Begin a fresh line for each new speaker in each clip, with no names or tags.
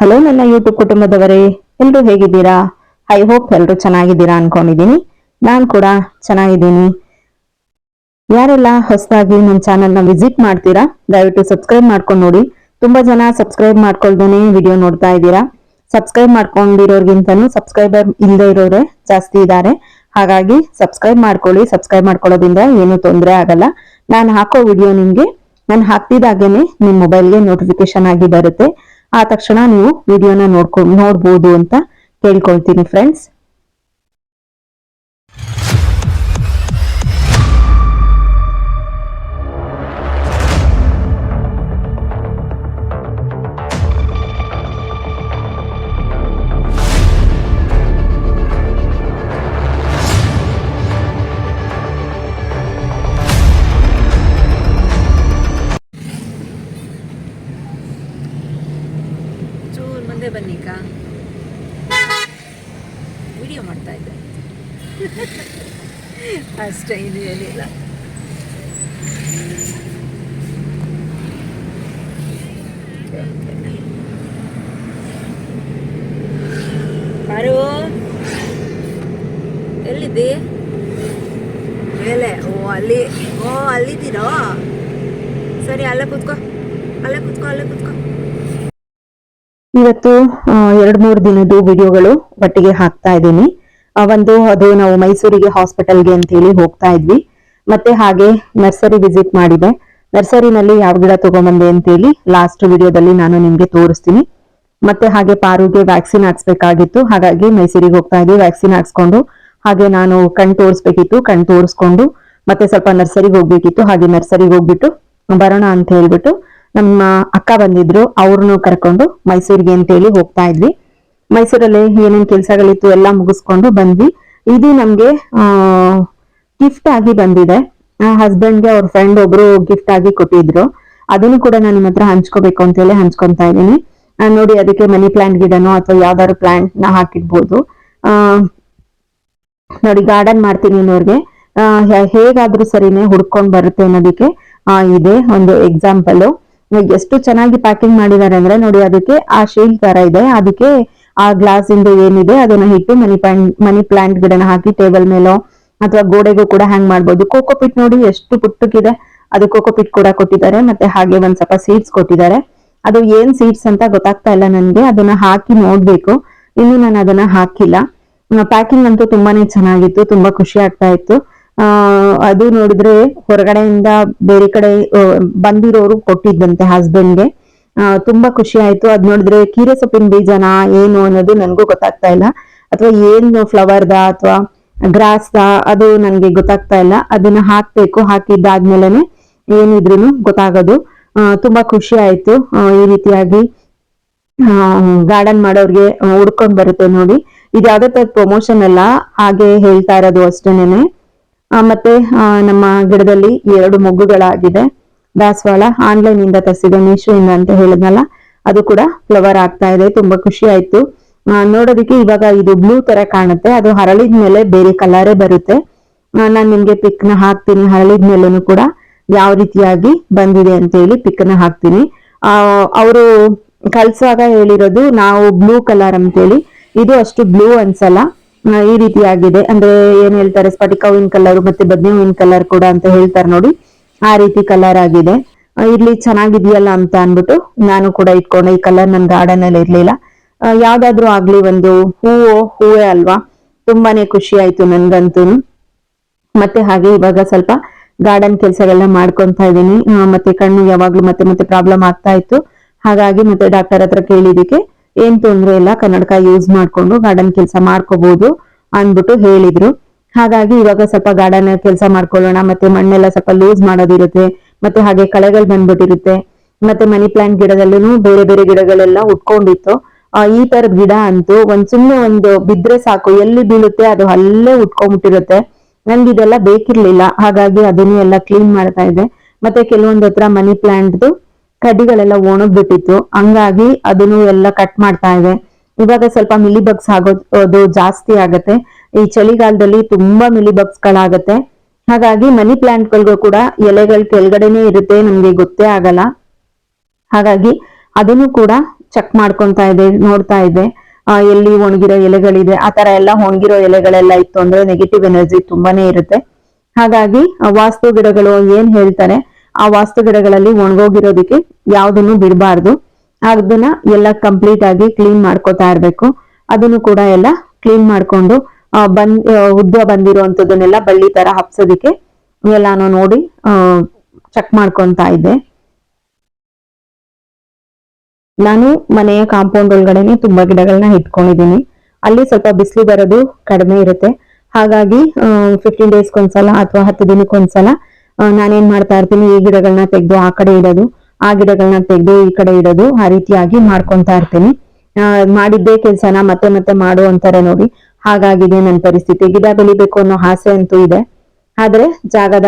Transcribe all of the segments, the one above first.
Hello ನನ್ನ YouTube ಕುಟುಂಬದವರೇ. ಎಲ್ಲರೂ ಹೇಗಿದ್ದೀರಾ? ಐ ಹೋಪ್ ಎಲ್ಲರೂ ಚೆನ್ನಾಗಿದ್ದೀರಾ ಅನ್ಕೊಂಡಿದ್ದೀನಿ. ನಾನು ಕೂಡ ಚೆನ್ನಾಗಿದ್ದೀನಿ. ಯಾರೆಲ್ಲ ಹೊಸದಾಗಿ ನನ್ನ ಚಾನಲ್ನ ವಿಸಿಟ್ ಮಾಡ್ತೀರಾ, ದಯವಿಟ್ಟು ಸಬ್ಸ್ಕ್ರೈಬ್ ಮಾಡ್ಕೊಂಡು ನೋಡಿ. ತುಂಬಾ ಜನ ಸಬ್ಸ್ಕ್ರೈಬ್ ಮಾಡ್ಕೊಳ್ದೇನೆ ವಿಡಿಯೋ ನೋಡ್ತಾ ಇದ್ದೀರಾ. ಸಬ್ಸ್ಕ್ರೈಬ್ ಮಾಡ್ಕೊಂಡಿರೋರ್ಗಿಂತನೂ ಸಬ್ಸ್ಕ್ರೈಬರ್ ಇಲ್ಲದೆ ಇರೋರೆ ಜಾಸ್ತಿ ಇದ್ದಾರೆ. ಹಾಗಾಗಿ ಸಬ್ಸ್ಕ್ರೈಬ್ ಮಾಡ್ಕೊಳ್ಳಿ. ಸಬ್ಸ್ಕ್ರೈಬ್ ಮಾಡ್ಕೊಳ್ಳೋದ್ರಿಂದ ಏನು ತೊಂದರೆ ಆಗಲ್ಲ. ನಾನು ಹಾಕೋ ವಿಡಿಯೋ ನಿಮಗೆ, ನಾನು ಹಾಕ್ತಿದ್ದಾಗೇನೆ ನಿಮ್ಮ ಮೊಬೈಲ್ಗೆ ನೋಟಿಫಿಕೇಶನ್ ಆಗಿ ಬರುತ್ತೆ. ಆ ತಕ್ಷಣ ನೀವು ವಿಡಿಯೋನ ನೋಡ್ಕೊ ನೋಡ್ಬೋದು ಅಂತ ಕೇಳ್ಕೊಳ್ತೀನಿ ಫ್ರೆಂಡ್ಸ್
ಅಷ್ಟೇ ಇದು ಏನಿಲ್ಲ ಪಾರು, ಎಲ್ಲಿದ್ದಿ? ಮೇಲೆ. ಓ, ಅಲ್ಲಿ, ಓ, ಅಲ್ಲಿದ್ದೀರೋ? ಸರಿ, ಅಲ್ಲೇ ಕೂತ್ಕೋ. ಅಲ್ಲೇ ಕೂತ್ಕೋ ಅಲ್ಲೇ ಕೂತ್ಕೋ.
ಇವತ್ತು ಎರಡ್ ಮೂರು ದಿನದ್ದು ವಿಡಿಯೋಗಳು ಒಟ್ಟಿಗೆ ಹಾಕ್ತಾ ಇದ್ದೀನಿ. ಒಂದು ಅದು ನಾವು ಮೈಸೂರಿಗೆ ಹಾಸ್ಪಿಟಲ್ಗೆ ಅಂತ ಹೇಳಿ ಹೋಗ್ತಾ ಇದ್ವಿ. ಮತ್ತೆ ಹಾಗೆ ನರ್ಸರಿ ವಿಸಿಟ್ ಮಾಡಿದೆ. ನರ್ಸರಿನಲ್ಲಿ ಯಾವ ಗಿಡ ತಗೊಂಬಂದೆ ಅಂತೇಳಿ ಲಾಸ್ಟ್ ವಿಡಿಯೋದಲ್ಲಿ ನಾನು ನಿಮ್ಗೆ ತೋರಿಸ್ತೀನಿ. ಮತ್ತೆ ಹಾಗೆ ಪಾರುಗೆ ವ್ಯಾಕ್ಸಿನ್ ಹಾಕ್ಸ್ಬೇಕಾಗಿತ್ತು. ಹಾಗಾಗಿ ಮೈಸೂರಿಗೆ ಹೋಗ್ತಾ ಇದ್ವಿ. ವ್ಯಾಕ್ಸಿನ್ ಹಾಕ್ಸ್ಕೊಂಡು ಹಾಗೆ ನಾನು ಕಣ್ ತೋರಿಸ್ಬೇಕಿತ್ತು. ಕಣ್ ತೋರಿಸ್ಕೊಂಡು ಮತ್ತೆ ಸ್ವಲ್ಪ ನರ್ಸರಿಗೆ ಹೋಗ್ಬೇಕಿತ್ತು. ಹಾಗೆ ನರ್ಸರಿಗೆ ಹೋಗ್ಬಿಟ್ಟು ಬರೋಣ ಅಂತ ಹೇಳ್ಬಿಟ್ಟು ನಮ್ಮ ಅಕ್ಕ ಬಂದಿದ್ರು. ಅವ್ರನ್ನು ಕರ್ಕೊಂಡು ಮೈಸೂರಿಗೆ ಅಂತ ಹೇಳಿ ಹೋಗ್ತಾ ಇದ್ವಿ. ಮೈಸೂರಲ್ಲಿ ಏನೇನ್ ಕೆಲಸಗಳಿತ್ತು ಎಲ್ಲ ಮುಗಿಸ್ಕೊಂಡು ಬಂದ್ವಿ. ಇದು ನಮ್ಗೆ ಗಿಫ್ಟ್ ಆಗಿ ಬಂದಿದೆ. ಹಸ್ಬೆಂಡ್ಗೆ ಅವ್ರ ಫ್ರೆಂಡ್ ಒಬ್ರು ಗಿಫ್ಟ್ ಆಗಿ ಕೊಟ್ಟಿದ್ರು. ಅದನ್ನು ಕೂಡ ನಾನು ನಿಮ್ಮ ಹತ್ರ ಹಂಚ್ಕೋಬೇಕು ಅಂತ ಹೇಳಿ ಹಂಚ್ಕೊಂತಾ ಇದ್ದೀನಿ. ನೋಡಿ ಅದಕ್ಕೆ ಮನಿ ಪ್ಲಾಂಟ್ ಗಿಡನೋ ಅಥವಾ ಯಾವ್ದಾದ್ರು ಪ್ಲಾಂಟ್ನ ಹಾಕಿಡ್ಬೋದು. ನೋಡಿ ಗಾರ್ಡನ್ ಮಾಡ್ತೀನಿ ಅನ್ನೋರ್ಗೆ. ಹೇಗಾದ್ರೂ ಸರಿನೇ ಹುಡ್ಕೊಂಡ್ ಬರುತ್ತೆ ಅನ್ನೋದಕ್ಕೆ ಇದೆ ಒಂದು ಎಕ್ಸಾಂಪಲ್ ಎಷ್ಟು ಚೆನ್ನಾಗಿ ಪ್ಯಾಕಿಂಗ್ ಮಾಡಿದ್ದಾರೆ ಅಂದ್ರೆ ನೋಡಿ ಅದಕ್ಕೆ ಆ ಶೀಲ್ ತರ ಇದೆ. ಅದಕ್ಕೆ ಆ ಗ್ಲಾಸ್ ಇಂದ ಏನಿದೆ, ಅದನ್ನ ಇಟ್ಟು ಮನಿ ಪ್ಲಾಂಟ್ ಮನಿ ಪ್ಲಾಂಟ್ ಗಿಡನ ಹಾಕಿ ಟೇಬಲ್ ಮೇಲೋ ಅಥವಾ ಗೋಡೆಗೂ ಕೂಡ ಹ್ಯಾಂಗ್ ಮಾಡ್ಬೋದು. ಕೋಕೋ ಪಿಟ್ ನೋಡಿ ಎಷ್ಟು ಪುಟ್ಟಕ್ಕಿದೆ. ಅದು ಕೋಕೋ ಪಿಟ್ ಕೂಡ ಕೊಟ್ಟಿದ್ದಾರೆ. ಮತ್ತೆ ಹಾಗೆ ಒಂದ್ ಸ್ವಲ್ಪ ಸೀಡ್ಸ್ ಕೊಟ್ಟಿದ್ದಾರೆ. ಅದು ಏನ್ ಸೀಡ್ಸ್ ಅಂತ ಗೊತ್ತಾಗ್ತಾ ಇಲ್ಲ ನನ್ಗೆ. ಅದನ್ನ ಹಾಕಿ ನೋಡ್ಬೇಕು. ಇನ್ನು ನಾನು ಅದನ್ನ ಹಾಕಿಲ್ಲ. ಪ್ಯಾಕಿಂಗ್ ಅಂತೂ ತುಂಬಾನೇ ಚೆನ್ನಾಗಿತ್ತು. ತುಂಬಾ ಖುಷಿ ಆಗ್ತಾ ಇತ್ತು. ಅದು ನೋಡಿದ್ರೆ ಹೊರಗಡೆಯಿಂದ ಬೇರೆ ಕಡೆ ಬಂದಿರೋರು ಕೊಟ್ಟಿದ್ದಂತೆ ಹಸ್ಬೆಂಡ್ಗೆ ತುಂಬಾ ಖುಷಿ ಆಯ್ತು. ಅದ್ ನೋಡಿದ್ರೆ ಕೀರೆ ಸೊಪ್ಪಿನ ಬೀಜನ, ಏನು ಅನ್ನೋದು ನನ್ಗೂ ಗೊತ್ತಾಗ್ತಾ ಇಲ್ಲ. ಅಥವಾ ಏನು ಫ್ಲವರ್ದ ಅಥವಾ ಗ್ರಾಸ್ದ, ಅದು ನನ್ಗೆ ಗೊತ್ತಾಗ್ತಾ ಇಲ್ಲ. ಅದನ್ನ ಹಾಕ್ಬೇಕು. ಹಾಕಿದ್ದಾದ್ಮೇಲೆನೆ ಏನಿದ್ರು ಗೊತ್ತಾಗೋದು. ತುಂಬಾ ಖುಷಿ ಆಯ್ತು. ಈ ರೀತಿಯಾಗಿ ಗಾರ್ಡನ್ ಮಾಡೋರ್ಗೆ ಹುಡ್ಕೊಂಡ್ ಬರುತ್ತೆ ನೋಡಿ. ಇದು ಯಾವ್ದೇ ತರ ಪ್ರಮೋಷನ್ ಅಲ್ಲ. ಹಾಗೆ ಹೇಳ್ತಾ ಇರೋದು ಅಷ್ಟೇನೆ ಮತ್ತೆ ನಮ್ಮ ಗಿಡದಲ್ಲಿ ಎರಡು ಮೊಗ್ಗುಗಳಾಗಿದೆ. ದಾಸವಾಳ ಆನ್ಲೈನ್ ಇಂದ ತರಿಸಿದೆ ಮೀಶೋ ಇಂದ ಅಂತ ಹೇಳಿದ್ನಲ್ಲ, ಅದು ಕೂಡ ಫ್ಲವರ್ ಆಗ್ತಾ ಇದೆ, ತುಂಬಾ ಖುಷಿ ಆಯ್ತು. ನೋಡೋದಕ್ಕೆ ಇವಾಗ ಇದು ಬ್ಲೂ ತರ ಕಾಣುತ್ತೆ, ಅದು ಹರಳಿದ ಮೇಲೆ ಬೇರೆ ಕಲರೇ ಬರುತ್ತೆ. ನಾನು ನಿಮ್ಗೆ ಪಿಕ್ನ ಹಾಕ್ತೀನಿ, ಹರಳಿದ ಮೇಲೂ ಕೂಡ ಯಾವ ರೀತಿಯಾಗಿ ಬಂದಿದೆ ಅಂತ ಹೇಳಿ ಪಿಕ್ನ ಹಾಕ್ತೀನಿ. ಆ, ಅವರು ಕಲ್ಸುವಾಗ ಹೇಳಿರೋದು ನಾವು ಬ್ಲೂ ಕಲರ್ ಅಂತೇಳಿ ಇದು ಅಷ್ಟು ಬ್ಲೂ ಅನ್ಸಲ್ಲ ಈ ರೀತಿಯಾಗಿದೆ. ಅಂದ್ರೆ ಏನ್ ಹೇಳ್ತಾರೆ, ಸ್ಫಟಿಕ ಹೂವಿನ ಕಲರ್ ಮತ್ತೆ ಬದನೆ ಹೂವಿನ ಕಲರ್ ಕೂಡ ಅಂತ ಹೇಳ್ತಾರೆ ನೋಡಿ. ಆ ರೀತಿ ಕಲರ್ ಆಗಿದೆ. ಇರ್ಲಿ ಚೆನ್ನಾಗಿದೆಯಲ್ಲ ಅಂತ ಅನ್ಬಿಟ್ಟು ನಾನು ಕೂಡ ಇಟ್ಕೊಂಡೆ. ಈ ಕಲರ್ ನನ್ ಗಾರ್ಡನ್ ಅಲ್ಲಿ ಇರ್ಲಿಲ್ಲ. ಯಾವ್ದಾದ್ರು ಆಗ್ಲಿ ಒಂದು ಹೂವು, ಹೂವೇ ಅಲ್ವಾ? ತುಂಬಾನೇ ಖುಷಿ ಆಯ್ತು ನನ್ಗಂತೂ. ಮತ್ತೆ ಹಾಗೆ ಇವಾಗ ಸ್ವಲ್ಪ ಗಾರ್ಡನ್ ಕೆಲಸಗಳನ್ನ ಮಾಡ್ಕೊಂತ ಇದ್ದೀನಿ. ಮತ್ತೆ ಕಣ್ಣು ಯಾವಾಗ್ಲೂ ಮತ್ತೆ ಮತ್ತೆ ಪ್ರಾಬ್ಲಮ್ ಆಗ್ತಾ ಇತ್ತು. ಹಾಗಾಗಿ ಮತ್ತೆ ಡಾಕ್ಟರ್ ಹತ್ರ ಕೇಳಿದಕ್ಕೆ ಏನ್ ತೊಂದ್ರೆ ಇಲ್ಲ, ಕನ್ನಡಕ ಯೂಸ್ ಮಾಡ್ಕೊಂಡು ಗಾರ್ಡನ್ ಕೆಲಸ ಮಾಡ್ಕೋಬಹುದು ಅಂದ್ಬಿಟ್ಟು ಹೇಳಿದ್ರು. ಹಾಗಾಗಿ ಇವಾಗ ಸ್ವಲ್ಪ ಗಾರ್ಡನ್ ಕೆಲಸ ಮಾಡ್ಕೊಳ್ಳೋಣ, ಮತ್ತೆ ಮಣ್ಣೆಲ್ಲ ಸ್ವಲ್ಪ ಲೂಸ್ ಮಾಡೋದಿರುತ್ತೆ, ಮತ್ತೆ ಹಾಗೆ ಕಳೆಗಳು ಬಂದ್ಬಿಟ್ಟಿರುತ್ತೆ, ಮತ್ತೆ ಮನಿ ಪ್ಲಾಂಟ್ ಗಿಡದಲ್ಲೂ ಬೇರೆ ಬೇರೆ ಗಿಡಗಳೆಲ್ಲ ಉಟ್ಕೊಂಡಿತ್ತು. ಈ ತರದ ಗಿಡ ಅಂತೂ ಒಂದ್ ಸುಮ್ನೆ ಒಂದು ಬಿದ್ರೆ ಸಾಕು, ಎಲ್ಲಿ ಬೀಳುತ್ತೆ ಅದು ಅಲ್ಲೇ ಉಟ್ಕೊಂಡ್ಬಿಟ್ಟಿರುತ್ತೆ. ನನ್ಗೆ ಇದೆಲ್ಲ ಬೇಕಿರ್ಲಿಲ್ಲ, ಹಾಗಾಗಿ ಅದನ್ನು ಎಲ್ಲ ಕ್ಲೀನ್ ಮಾಡ್ತಾ ಇದೆ ಮತ್ತೆ ಕೆಲವೊಂದ್ ಹತ್ರ ಮನಿ ಪ್ಲಾಂಟ್ದು ಕಡ್ಡಿಗಳೆಲ್ಲ ಒಣಗ್ಬಿಟ್ಟಿತ್ತು, ಹಂಗಾಗಿ ಅದನ್ನು ಎಲ್ಲ ಕಟ್ ಮಾಡ್ತಾ ಇದೆ ಇವಾಗ ಸ್ವಲ್ಪ ಮಿಲಿ ಬಗ್ಸ್ ಆಗೋದು ಜಾಸ್ತಿ ಆಗತ್ತೆ. ಈ ಚಳಿಗಾಲದಲ್ಲಿ ತುಂಬಾ ಮಿಲಿ ಬಗ್ಸ್ ಗಳಾಗತ್ತೆ ಹಾಗಾಗಿ ಮನಿ ಪ್ಲಾಂಟ್ ಗಳಿಗೂ ಕೂಡ ಎಲೆಗಳ ಕೆಳಗಡೆನೆ ಇರುತ್ತೆ, ನಮ್ಗೆ ಗೊತ್ತೇ ಆಗಲ್ಲ. ಹಾಗಾಗಿ ಅದನ್ನು ಕೂಡ ಚೆಕ್ ಮಾಡ್ಕೊಂತಾ ಇದೆ, ನೋಡ್ತಾ ಇದೆ. ಎಲ್ಲಿ ಒಣಗಿರೋ ಎಲೆಗಳಿದೆ, ಆ ತರ ಎಲ್ಲ ಒಣಗಿರೋ ಎಲೆಗಳೆಲ್ಲ ಇತ್ತು ಅಂದ್ರೆ ನೆಗೆಟಿವ್ ಎನರ್ಜಿ ತುಂಬಾನೇ ಇರುತ್ತೆ. ಹಾಗಾಗಿ ವಾಸ್ತು ಗಿಡಗಳು ಏನ್ ಹೇಳ್ತಾರೆ, ಆ ವಾಸ್ತು ಗಿಡಗಳಲ್ಲಿ ಒಣಗೋಗಿರೋದಕ್ಕೆ ಯಾವ್ದನ್ನು ಬಿಡಬಾರ್ದು. ಅದನ್ನ ಎಲ್ಲ ಕಂಪ್ಲೀಟ್ ಆಗಿ ಕ್ಲೀನ್ ಮಾಡ್ಕೋತಾ ಇರ್ಬೇಕು. ಅದನ್ನು ಕೂಡ ಎಲ್ಲ ಕ್ಲೀನ್ ಮಾಡ್ಕೊಂಡು ಬಂದ್ ಉದ್ದ ಬಂದಿರುವಂತದನ್ನೆಲ್ಲ ಬಳ್ಳಿ ತರ ಹಬ್ಸೋದಿಕ್ಕೆ ಎಲ್ಲಾನು ನೋಡಿ ಚೆಕ್ ಮಾಡ್ಕೊಂತಾ ಇದ್ದೆ. ನಾನು ಮನೆಯ ಕಾಂಪೌಂಡ್ ಒಳಗಡೆನೆ ತುಂಬಾ ಗಿಡಗಳನ್ನ ಇಟ್ಕೊಂಡಿದ್ದೀನಿ. ಅಲ್ಲಿ ಸ್ವಲ್ಪ ಬಿಸಿಲು ಬರೋದು ಕಡಿಮೆ ಇರುತ್ತೆ. ಹಾಗಾಗಿ ಫಿಫ್ಟೀನ್ ಡೇಸ್ಗೊಂದ್ಸಲ ಅಥವಾ ಹತ್ತು ದಿನಕ್ಕೊಂದ್ಸಲ ನಾನೇನ್ ಮಾಡ್ತಾ ಇರ್ತೀನಿ, ಈ ಗಿಡಗಳನ್ನ ತೆಗೆದು ಆ ಕಡೆ ಇಡೋದು, ಆ ಗಿಡಗಳನ್ನ ತೆಗೆದು ಈ ಕಡೆ ಇಡೋದು, ಆ ರೀತಿಯಾಗಿ ಮಾಡ್ಕೊಂತಾ ಇರ್ತೀನಿ. ಮಾಡಿದ್ದೇ ಕೆಲ್ಸನ ಮತ್ತೆ ಮತ್ತೆ ಮಾಡು ಅಂತಾರೆ ನೋಡಿ. ಹಾಗಾಗಿದೆ ನನ್ನ ಪರಿಸ್ಥಿತಿ. ಗಿಡ ಬೆಳಿಬೇಕು ಅನ್ನೋ ಆಸೆ ಅಂತೂ ಇದೆ. ಆದ್ರೆ ಜಾಗದ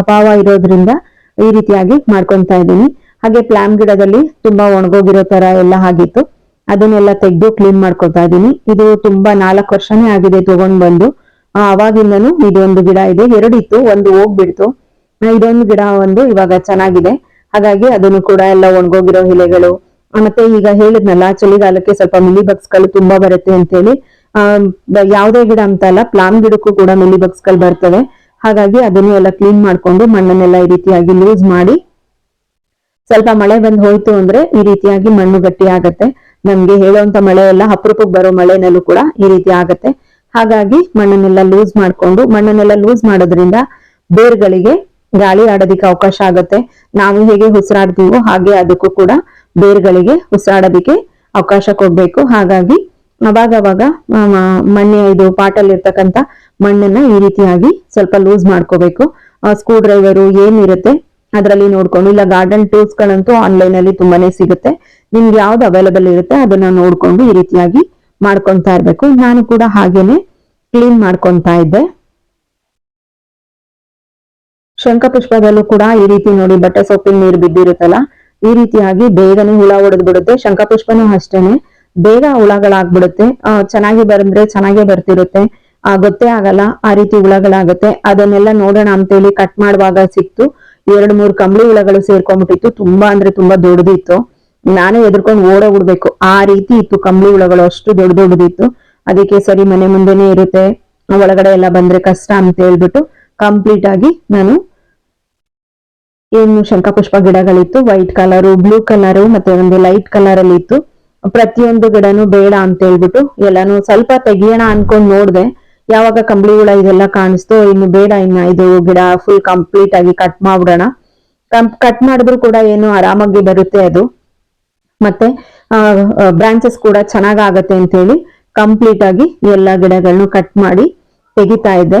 ಅಭಾವ ಇರೋದ್ರಿಂದ ಈ ರೀತಿಯಾಗಿ ಮಾಡ್ಕೊಂತಾ ಇದ್ದೀನಿ. ಹಾಗೆ ಪ್ಲಾಮ್ ಗಿಡದಲ್ಲಿ ತುಂಬಾ ಒಣಗೋಗಿರೋ ತರ ಎಲ್ಲ ಆಗಿತ್ತು. ಅದನ್ನೆಲ್ಲ ತೆಗೆದು ಕ್ಲೀನ್ ಮಾಡ್ಕೊತಾ ಇದ್ದೀನಿ. ಇದು ತುಂಬಾ ನಾಲ್ಕು ವರ್ಷನೇ ಆಗಿದೆ ತಗೊಂಡ್ ಬಂದು. ಅವಾಗಿಂದನು ಇದೊಂದು ಗಿಡ ಇದೆ. ಎರಡಿತ್ತು ಒಂದು ಹೋಗ್ಬಿಡ್ತು. ಇದೊಂದು ಗಿಡ ಒಂದು ಇವಾಗ ಚೆನ್ನಾಗಿದೆ. ಹಾಗಾಗಿ ಅದನ್ನು ಕೂಡ ಎಲ್ಲ ಒಣಗೋಗಿರೋ ಎಲೆಗಳು ಮತ್ತೆ ಈಗ ಹೇಳಿದ್ನಲ್ಲ, ಚಳಿಗಾಲಕ್ಕೆ ಸ್ವಲ್ಪ ಮಿಲಿ ಬಗ್ಸ್ಗಳು ತುಂಬಾ ಬರುತ್ತೆ ಅಂತೇಳಿ. ಯಾವುದೇ ಗಿಡ ಅಂತ ಅಲ್ಲ, ಪ್ಲಾಮ್ ಗಿಡಕ್ಕೂ ಕೂಡ ಮಿಲಿ ಗಳು ಬರ್ತವೆ. ಹಾಗಾಗಿ ಅದನ್ನು ಎಲ್ಲ ಕ್ಲೀನ್ ಮಾಡ್ಕೊಂಡು ಮಣ್ಣನ್ನೆಲ್ಲ ಈ ರೀತಿಯಾಗಿ ಲೂಸ್ ಮಾಡಿ, ಸ್ವಲ್ಪ ಮಳೆ ಬಂದ್ ಹೋಯ್ತು ಅಂದ್ರೆ ಈ ರೀತಿಯಾಗಿ ಮಣ್ಣು ಗಟ್ಟಿ ಆಗತ್ತೆ. ನಮ್ಗೆ ಹೇಳುವಂತ ಮಳೆ ಎಲ್ಲ ಅಪರೂಪಕ್ಕೆ ಬರೋ ಮಳೆನಲ್ಲೂ ಕೂಡ ಈ ರೀತಿ ಆಗತ್ತೆ. ಹಾಗಾಗಿ ಮಣ್ಣನ್ನೆಲ್ಲ ಲೂಸ್ ಮಾಡ್ಕೊಂಡು, ಮಣ್ಣನ್ನೆಲ್ಲ ಲೂಸ್ ಮಾಡೋದ್ರಿಂದ ಬೇರ್ಗಳಿಗೆ ಗಾಳಿ ಆಡೋದಿಕ್ಕೆ ಅವಕಾಶ ಆಗತ್ತೆ. ನಾವು ಹೇಗೆ ಉಸಿರಾಡ್ತೀವೋ ಹಾಗೆ ಅದಕ್ಕೂ ಕೂಡ ಬೇರ್ಗಳಿಗೆ ಉಸಿರಾಡೋದಿಕ್ಕೆ ಅವಕಾಶ ಕೊಡ್ಬೇಕು. ಹಾಗಾಗಿ ಅವಾಗ ಅವಾಗ ಮಣ್ಣೆ ಇದು ಪಾಟಲ್ಲಿ ಇರ್ತಕ್ಕಂಥ ಮಣ್ಣನ್ನ ಈ ರೀತಿಯಾಗಿ ಸ್ವಲ್ಪ ಲೂಸ್ ಮಾಡ್ಕೋಬೇಕು. ಸ್ಕ್ರೂ ಡ್ರೈವರು ಏನಿರುತ್ತೆ ಅದರಲ್ಲಿ ನೋಡ್ಕೊಂಡು, ಇಲ್ಲ ಗಾರ್ಡನ್ ಟೂಲ್ಸ್ ಗಳಂತೂ ಆನ್ಲೈನ್ ಅಲ್ಲಿ ತುಂಬಾನೇ ಸಿಗುತ್ತೆ. ನಿಮ್ಗೆ ಯಾವ್ದು ಅವೈಲಬಲ್ ಇರುತ್ತೆ ಅದನ್ನ ನೋಡ್ಕೊಂಡು ಈ ರೀತಿಯಾಗಿ ಮಾಡ್ಕೊಂತಾ ಇರ್ಬೇಕು. ನಾನು ಕೂಡ ಹಾಗೇನೆ ಕ್ಲೀನ್ ಮಾಡ್ಕೊಂತಾ ಇದ್ದೆ. ಶಂಖಪುಷ್ಪದಲ್ಲೂ ಕೂಡ ಈ ರೀತಿ ನೋಡಿ, ಬಟ್ಟೆ ಸೊಪ್ಪಿನ ನೀರು ಬಿದ್ದಿರುತ್ತಲ್ಲ, ಈ ರೀತಿಯಾಗಿ ಬೇಗನೆ ಹುಳ ಹೊಡೆದ್ ಬಿಡುತ್ತೆ. ಶಂಖಪುಷ್ಪನೂ ಅಷ್ಟೇನೆ. ಬೇಗ ಹುಳಗಳಾಗ್ಬಿಡುತ್ತೆ. ಚೆನ್ನಾಗಿ ಬರಂದ್ರೆ ಚೆನ್ನಾಗೇ ಬರ್ತಿರುತ್ತೆ. ಆ, ಗೊತ್ತೇ ಆಗಲ್ಲ ಆ ರೀತಿ ಹುಳಗಳಾಗುತ್ತೆ. ಅದನ್ನೆಲ್ಲ ನೋಡೋಣ ಅಂತೇಳಿ ಕಟ್ ಮಾಡುವಾಗ ಸಿಕ್ತು. ಎರಡ್ ಮೂರ್ ಕಂಬಳಿ ಹುಳಗಳು ಸೇರ್ಕೊಂಡ್ಬಿಟ್ಟಿತ್ತು. ತುಂಬಾ ಅಂದ್ರೆ ತುಂಬಾ ದೊಡ್ಡದಿತ್ತು. ನಾನೇ ಎದ್ರಕೊಂಡು ಓಡೋಗ್ಬಿಡ್ಬೇಕು ಆ ರೀತಿ ಇತ್ತು ಕಂಬಳಿ ಹುಳಗಳು ಅಷ್ಟು ದೊಡ್ಡ ದೊಡ್ಡದಿತ್ತು. ಅದಕ್ಕೆ ಸರಿ ಮನೆ ಮುಂದೆನೆ ಇರುತ್ತೆ. ಒಳಗಡೆ ಎಲ್ಲ ಬಂದ್ರೆ ಕಷ್ಟ ಅಂತ ಹೇಳ್ಬಿಟ್ಟು ಕಂಪ್ಲೀಟ್ ಆಗಿ ನಾನು ಏನು ಶಂಖಪುಷ್ಪ ಗಿಡಗಳಿತ್ತು. ವೈಟ್ ಕಲರು ಬ್ಲೂ ಕಲರು ಮತ್ತೆ ಒಂದು ಲೈಟ್ ಕಲರ್ ಅಲ್ಲಿ ಇತ್ತು. ಪ್ರತಿಯೊಂದು ಗಿಡನು ಬೇಡ ಅಂತ ಹೇಳ್ಬಿಟ್ಟು ಎಲ್ಲಾನು ಸ್ವಲ್ಪ ತೆಗಿಯೋಣ ಅನ್ಕೊಂಡ್ ನೋಡ್ದೆ. ಯಾವಾಗ ಕಂಬಳಿ ಹುಳ ಇದೆಲ್ಲ ಕಾಣಿಸ್ತೋ ಇನ್ನು ಬೇಡ ಇನ್ನ ಇದು ಗಿಡ ಫುಲ್ ಕಂಪ್ಲೀಟ್ ಆಗಿ ಕಟ್ ಮಾಡ್ಬಿಡೋಣ. ಕಟ್ ಮಾಡಿದ್ರು ಕೂಡ ಏನು ಆರಾಮಾಗಿ ಬರುತ್ತೆ ಅದು. ಮತ್ತೆ ಬ್ರಾಂಚಸ್ ಕೂಡ ಚೆನ್ನಾಗ್ ಆಗತ್ತೆ ಅಂತ ಹೇಳಿ ಕಂಪ್ಲೀಟ್ ಆಗಿ ಎಲ್ಲ ಗಿಡಗಳನ್ನು ಕಟ್ ಮಾಡಿ ತೆಗಿತಾ ಇದ್ದೆ.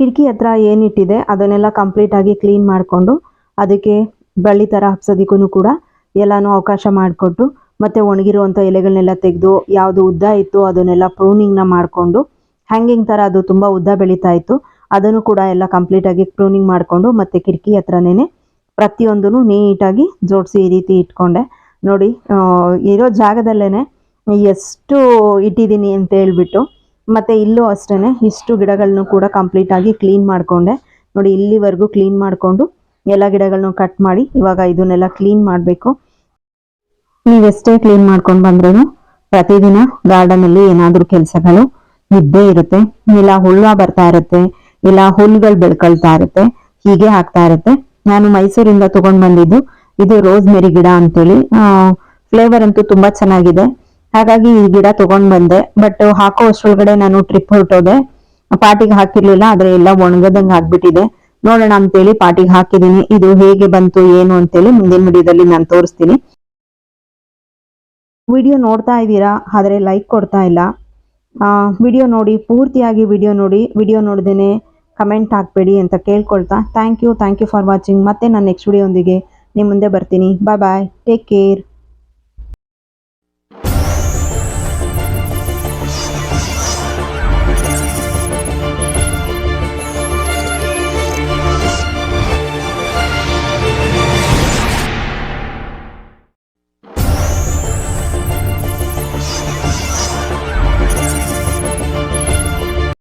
ಕಿಟಕಿ ಹತ್ರ ಏನಿಟ್ಟಿದೆ ಅದನ್ನೆಲ್ಲ ಕಂಪ್ಲೀಟ್ ಆಗಿ ಕ್ಲೀನ್ ಮಾಡಿಕೊಂಡು ಅದಕ್ಕೆ ಬಳ್ಳಿ ತರ ಹಬ್ಸೋದಿಕ್ಕೂ ಕೂಡ ಎಲ್ಲಾನು ಅವಕಾಶ ಮಾಡಿಕೊಟ್ಟು ಮತ್ತೆ ಒಣಗಿರುವಂಥ ಎಲೆಗಳನ್ನೆಲ್ಲ ತೆಗೆದು ಯಾವುದು ಉದ್ದ ಇತ್ತು ಅದನ್ನೆಲ್ಲ ಪ್ರೂನಿಂಗ್ನ ಮಾಡಿಕೊಂಡು, ಹ್ಯಾಂಗಿಂಗ್ ಥರ ಅದು ತುಂಬ ಉದ್ದ ಬೆಳೀತಾ ಇತ್ತು. ಅದನ್ನು ಕೂಡ ಎಲ್ಲ ಕಂಪ್ಲೀಟಾಗಿ ಪ್ರೂನಿಂಗ್ ಮಾಡಿಕೊಂಡು ಮತ್ತೆ ಕಿಟಕಿ ಹತ್ರನೇ ಪ್ರತಿಯೊಂದೂ ನೀಟಾಗಿ ಜೋಡಿಸಿ ಈ ರೀತಿ ಇಟ್ಕೊಂಡೆ. ನೋಡಿ ಇರೋ ಜಾಗದಲ್ಲೇ ಎಷ್ಟು ಇಟ್ಟಿದ್ದೀನಿ ಅಂತ ಹೇಳ್ಬಿಟ್ಟು ಮತ್ತೆ ಇಲ್ಲೂ ಅಷ್ಟೇ ಇಷ್ಟು ಗಿಡಗಳನ್ನೂ ಕೂಡ ಕಂಪ್ಲೀಟ್ ಆಗಿ ಕ್ಲೀನ್ ಮಾಡಿಕೊಂಡೆ. ನೋಡಿ, ಇಲ್ಲಿವರೆಗೂ ಕ್ಲೀನ್ ಮಾಡಿಕೊಂಡು ಎಲ್ಲ ಗಿಡಗಳನ್ನು ಕಟ್ ಮಾಡಿ ಇವಾಗ ಇದನ್ನೆಲ್ಲ ಕ್ಲೀನ್ ಮಾಡಬೇಕು. ನೀವೆಷ್ಟೇ ಕ್ಲೀನ್ ಮಾಡ್ಕೊಂಡು ಬಂದ್ರೂ ಪ್ರತಿದಿನ ಗಾರ್ಡನಲ್ಲಿ ಏನಾದರೂ ಕೆಲಸಗಳು ಇದ್ದೇ ಇರುತ್ತೆ. ಇಲ್ಲ ಹುಳ್ಳ ಬರ್ತಾ ಇರುತ್ತೆ, ಇಲ್ಲ ಹುಲ್ಗಳು ಬೆಳ್ಕೊಳ್ತಾ ಇರುತ್ತೆ, ಹೀಗೆ ಆಗ್ತಾ ಇರುತ್ತೆ. ನಾನು ಮೈಸೂರಿಂದ ತಗೊಂಡ್ ಬಂದಿದ್ದು ಇದು ರೋಸ್ ಮೆರಿ ಗಿಡ ಅಂತೇಳಿ. ಫ್ಲೇವರ್ ಅಂತೂ ತುಂಬಾ ಚೆನ್ನಾಗಿದೆ. ಹಾಗಾಗಿ ಈ ಗಿಡ ತಗೊಂಡ್ ಬಂದೆ. ಬಟ್ ಹಾಕೋ ಅಷ್ಟೊಳಗಡೆ ನಾನು ಟ್ರಿಪ್ ಹೊರಟೋದೆ. ಪಾಟಿಗೆ ಹಾಕಿರ್ಲಿಲ್ಲ, ಆದ್ರೆ ಎಲ್ಲ ಒಣಗದಂಗೆ ಆಗ್ಬಿಟ್ಟಿದೆ. ನೋಡೋಣ ಅಂತೇಳಿ ಪಾಟಿಗೆ ಹಾಕಿದ್ದೀನಿ. ಇದು ಹೇಗೆ ಬಂತು, ಏನು ಅಂತೇಳಿ ಮುಂದಿನ ವಿಡಿಯೋದಲ್ಲಿ ನಾನು ತೋರಿಸ್ತೀನಿ. ವಿಡಿಯೋ ನೋಡ್ತಾ ಇದ್ದೀರಾ? ಆದರೆ ಲೈಕ್ ಕೊಡ್ತಾ ಇಲ್ಲ. ವಿಡಿಯೋ ನೋಡಿ, ಪೂರ್ತಿಯಾಗಿ ವಿಡಿಯೋ ನೋಡಿ. ವಿಡಿಯೋ ನೋಡ್ದೇನೆ ಕಮೆಂಟ್ ಹಾಕ್ಬೇಡಿ ಅಂತ ಕೇಳ್ಕೊಳ್ತಾ. Thank you thank you for watching ಮತ್ತೆ ನಾನು ನೆಕ್ಸ್ಟ್ ವಿಡಿಯೋ ಒಂದಿಗೆ ನಿಮ್ಮ ಮುಂದೆ ಬರ್ತೀನಿ. ಬಾಯ್ ಬಾಯ್ ಟೇಕ್ ಕೇರ್